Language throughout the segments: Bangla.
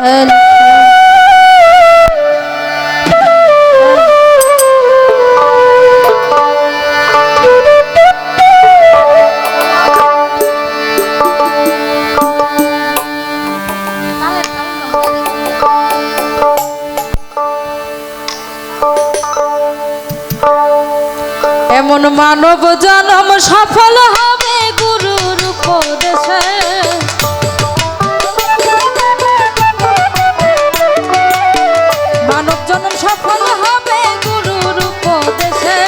এমন মানব জনম সফল হবে গুরুর উপদেশে। সাধন সফল হবে গুরুর উপদেশে।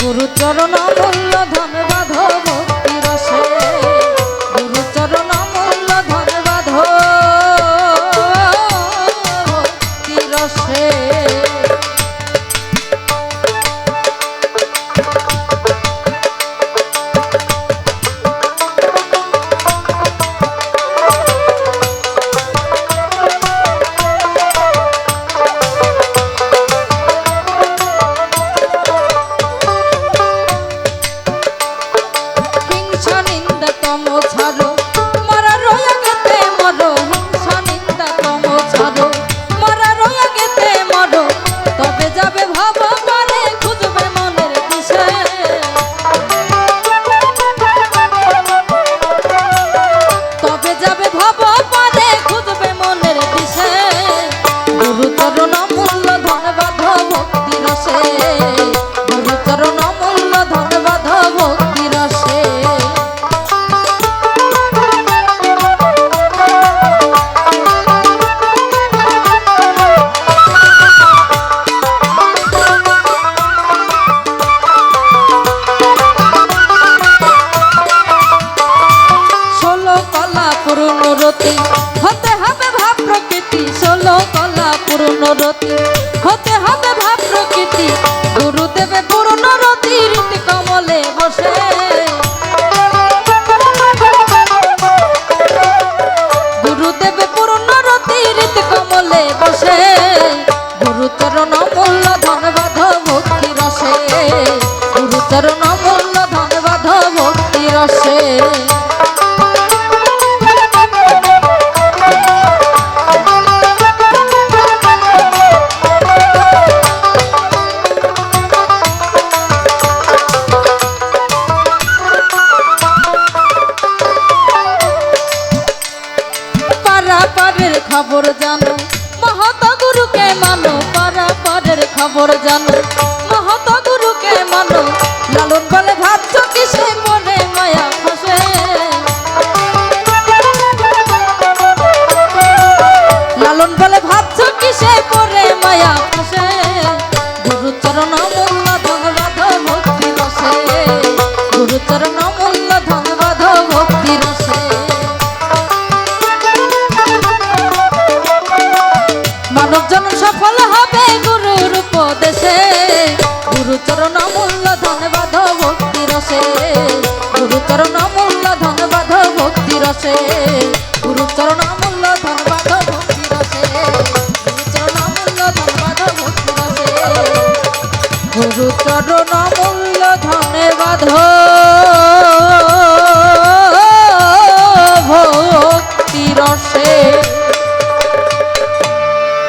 গুরুচরণ মূল্য পূর্ণরতি হতে হবে ভাব প্রকৃতি, ষোলো কলা পূর্ণরতি হতে হবে ভাব প্রকৃতি, গুরুদেবে পূর্ণরতি রীতি কমলে বসে। গুরুদেবে পূর্ণরতি রীতি কমলে বসে। গুরুচরণ মূল্য ধন বাধ, ভক্তি রসে। গুরুচরণ মূল্য ধন বাধ, ভক্তি রসে। খবর জানো? মহত গুরুকে মানো পারা পারের খবর জানো? মানবজন সফল হবে গুরুর উপদেশে। গুরু চরণ মূল্য ধনবাদ ভক্তি রসে। গুরু মূল্য ভক্তি রসে। গুরু মূল্য ভক্তি রসে। গুরু মূল্য ভক্তি রসে। মূল্য